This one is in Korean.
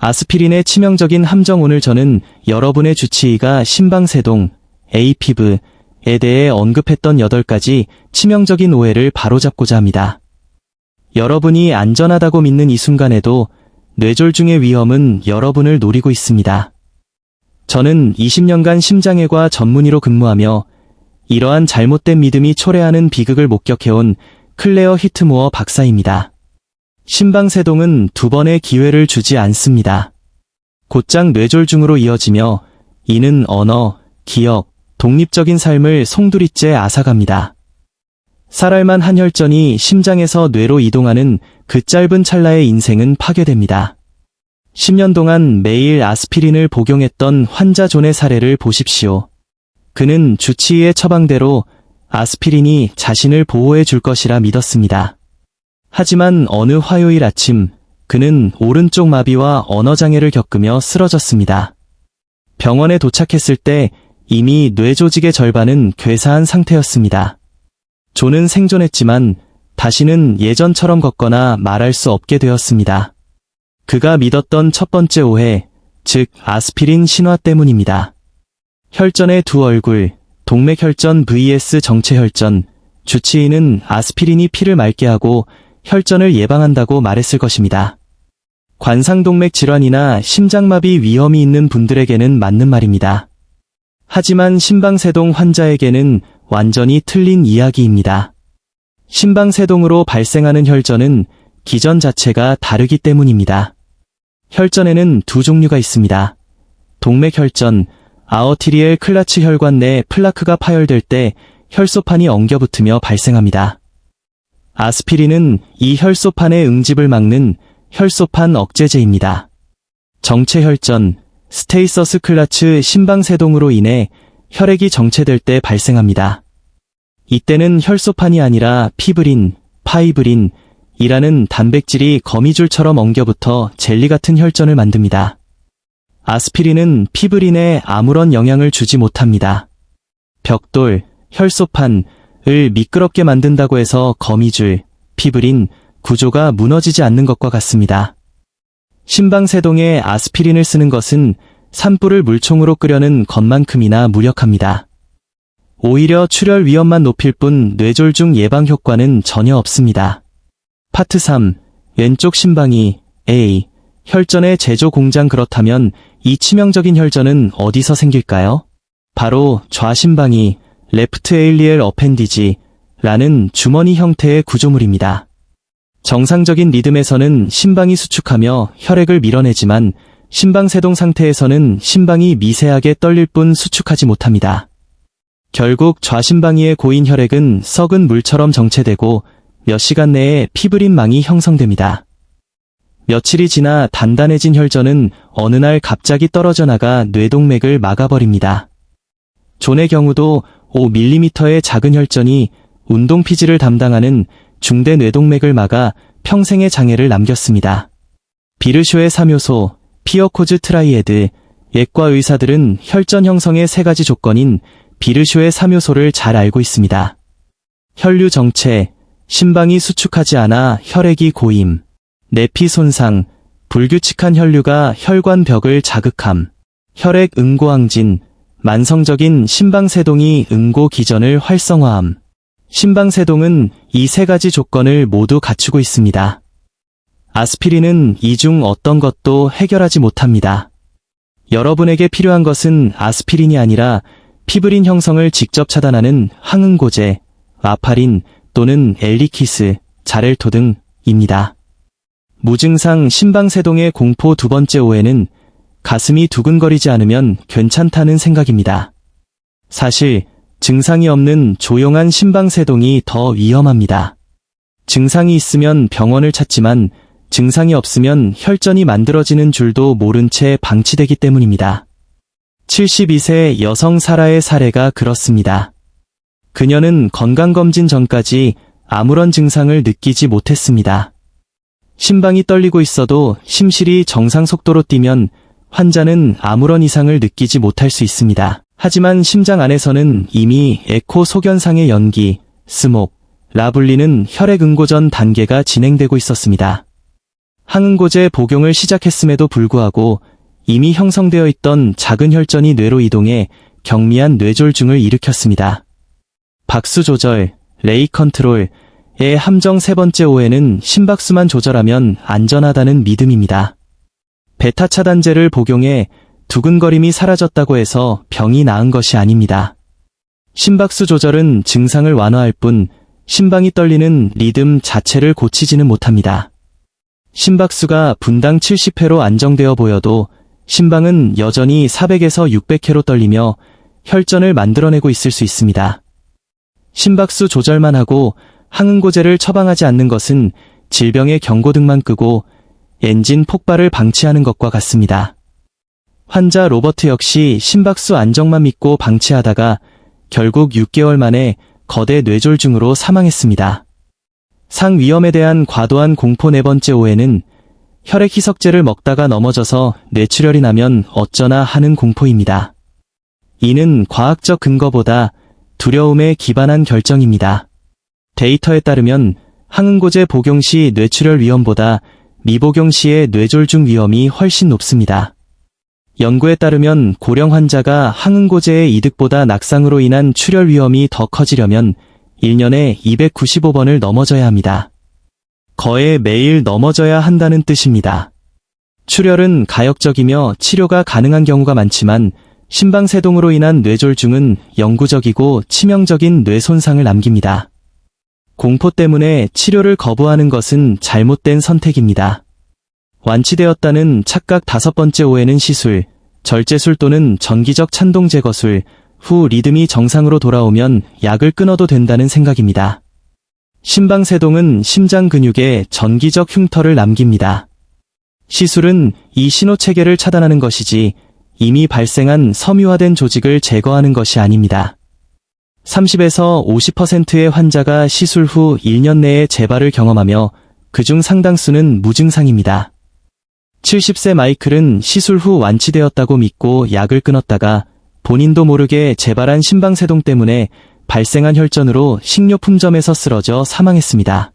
아스피린의 치명적인 함정 오늘 저는 여러분의 주치의가 심방세동, 에이피브에 대해 언급했던 8가지 치명적인 오해를 바로잡고자 합니다. 여러분이 안전하다고 믿는 이 순간에도 뇌졸중의 위험은 여러분을 노리고 있습니다. 저는 20년간 심장외과 전문의로 근무하며 이러한 잘못된 믿음이 초래하는 비극을 목격해온 클레어 히트모어 박사입니다. 심방세동은 두 번의 기회를 주지 않습니다. 곧장 뇌졸중으로 이어지며 이는 언어, 기억, 독립적인 삶을 송두리째 앗아갑니다. 살알만 한 혈전이 심장에서 뇌로 이동하는 그 짧은 찰나의 인생은 파괴됩니다. 10년 동안 매일 아스피린을 복용했던 환자 존의 사례를 보십시오. 그는 주치의의 처방대로 아스피린이 자신을 보호해 줄 것이라 믿었습니다. 하지만 어느 화요일 아침 그는 오른쪽 마비와 언어장애를 겪으며 쓰러졌습니다. 병원에 도착했을 때 이미 뇌 조직의 절반은 괴사한 상태였습니다. 존은 생존했지만 다시는 예전처럼 걷거나 말할 수 없게 되었습니다. 그가 믿었던 첫 번째 오해, 즉 아스피린 신화 때문입니다. 혈전의 두 얼굴, 동맥혈전 vs 정체혈전, 주치의는 아스피린이 피를 맑게 하고 혈전을 예방한다고 말했을 것입니다. 관상동맥 질환이나 심장마비 위험이 있는 분들에게는 맞는 말입니다. 하지만 심방세동 환자에게는 완전히 틀린 이야기입니다. 심방세동으로 발생하는 혈전은 기전 자체가 다르기 때문입니다. 혈전에는 두 종류가 있습니다. 동맥혈전, 아어티리엘 클라츠 혈관 내 플라크가 파열될 때 혈소판이 엉겨붙으며 발생합니다. 아스피린은 이 혈소판의 응집을 막는 혈소판 억제제입니다. 정체혈전, 스테이서스 클라츠 심방세동으로 인해 혈액이 정체될 때 발생합니다. 이때는 혈소판이 아니라 피브린, 파이브린, 이라는 단백질이 거미줄처럼 엉겨붙어 젤리 같은 혈전을 만듭니다. 아스피린은 피브린에 아무런 영향을 주지 못합니다. 벽돌, 혈소판 을 미끄럽게 만든다고 해서 거미줄, 피브린, 구조가 무너지지 않는 것과 같습니다. 심방세동에 아스피린을 쓰는 것은 산불을 물총으로 끄려는 것만큼이나 무력합니다. 오히려 출혈 위험만 높일 뿐 뇌졸중 예방 효과는 전혀 없습니다. 파트 3. 왼쪽 심방이 A. 혈전의 제조 공장 그렇다면 이 치명적인 혈전은 어디서 생길까요? 바로 좌심방이 레프트 에일리엘 어펜디지 라는 주머니 형태의 구조물입니다. 정상적인 리듬에서는 심방이 수축하며 혈액을 밀어내지만 심방세동 상태에서는 심방이 미세하게 떨릴 뿐 수축하지 못합니다. 결국 좌심방위의 고인 혈액은 썩은 물처럼 정체되고 몇 시간 내에 피브린망이 형성됩니다. 며칠이 지나 단단해진 혈전은 어느 날 갑자기 떨어져 나가 뇌동맥을 막아버립니다. 존의 경우도 5mm의 작은 혈전이 운동 피지를 담당하는 중대 뇌동맥을 막아 평생의 장애를 남겼습니다. 비르쇼의 3요소, 피어코즈 트라이에드, 예과 의사들은 혈전 형성의 세 가지 조건인 비르쇼의 3요소를 잘 알고 있습니다. 혈류 정체, 심방이 수축하지 않아 혈액이 고임, 내피 손상, 불규칙한 혈류가 혈관 벽을 자극함, 혈액 응고항진, 만성적인 심방세동이 응고 기전을 활성화함. 심방세동은 이 세 가지 조건을 모두 갖추고 있습니다. 아스피린은 이 중 어떤 것도 해결하지 못합니다. 여러분에게 필요한 것은 아스피린이 아니라 피브린 형성을 직접 차단하는 항응고제, 아파린 또는 엘리키스, 자렐토 등입니다. 무증상 심방세동의 공포 두 번째 오해는 가슴이 두근거리지 않으면 괜찮다는 생각입니다. 사실 증상이 없는 조용한 심방세동이 더 위험합니다. 증상이 있으면 병원을 찾지만 증상이 없으면 혈전이 만들어지는 줄도 모른 채 방치되기 때문입니다. 72세 여성 사라의 사례가 그렇습니다. 그녀는 건강검진 전까지 아무런 증상을 느끼지 못했습니다. 심방이 떨리고 있어도 심실이 정상 속도로 뛰면 환자는 아무런 이상을 느끼지 못할 수 있습니다. 하지만 심장 안에서는 이미 에코 소견상의 연기, 스목, 라불리는 혈액 응고전 단계가 진행되고 있었습니다. 항응고제 복용을 시작했음에도 불구하고 이미 형성되어 있던 작은 혈전이 뇌로 이동해 경미한 뇌졸중을 일으켰습니다. 박수 조절, 레이 컨트롤의 함정 세 번째 오해는 심박수만 조절하면 안전하다는 믿음입니다. 베타 차단제를 복용해 두근거림이 사라졌다고 해서 병이 나은 것이 아닙니다. 심박수 조절은 증상을 완화할 뿐 심방이 떨리는 리듬 자체를 고치지는 못합니다. 심박수가 분당 70회로 안정되어 보여도 심방은 여전히 400에서 600회로 떨리며 혈전을 만들어내고 있을 수 있습니다. 심박수 조절만 하고 항응고제를 처방하지 않는 것은 질병의 경고등만 끄고 엔진 폭발을 방치하는 것과 같습니다. 환자 로버트 역시 심박수 안정만 믿고 방치하다가 결국 6개월 만에 거대 뇌졸중으로 사망했습니다. 상 위험에 대한 과도한 공포 네 번째 오해는 혈액 희석제를 먹다가 넘어져서 뇌출혈이 나면 어쩌나 하는 공포입니다. 이는 과학적 근거보다 두려움에 기반한 결정입니다. 데이터에 따르면 항응고제 복용 시 뇌출혈 위험보다 미복용 시의 뇌졸중 위험이 훨씬 높습니다. 연구에 따르면 고령 환자가 항응고제의 이득보다 낙상으로 인한 출혈 위험이 더 커지려면 1년에 295번을 넘어져야 합니다. 거의 매일 넘어져야 한다는 뜻입니다. 출혈은 가역적이며 치료가 가능한 경우가 많지만 심방세동으로 인한 뇌졸중은 영구적이고 치명적인 뇌 손상을 남깁니다. 공포 때문에 치료를 거부하는 것은 잘못된 선택입니다. 완치되었다는 착각 다섯 번째 오해는 시술, 절제술 또는 전기적 찬동 제거술, 후 리듬이 정상으로 돌아오면 약을 끊어도 된다는 생각입니다. 심방세동은 심장 근육에 전기적 흉터를 남깁니다. 시술은 이 신호 체계를 차단하는 것이지 이미 발생한 섬유화된 조직을 제거하는 것이 아닙니다. 30에서 50%의 환자가 시술 후 1년 내에 재발을 경험하며 그중 상당수는 무증상입니다. 70세 마이클은 시술 후 완치되었다고 믿고 약을 끊었다가 본인도 모르게 재발한 심방세동 때문에 발생한 혈전으로 식료품점에서 쓰러져 사망했습니다.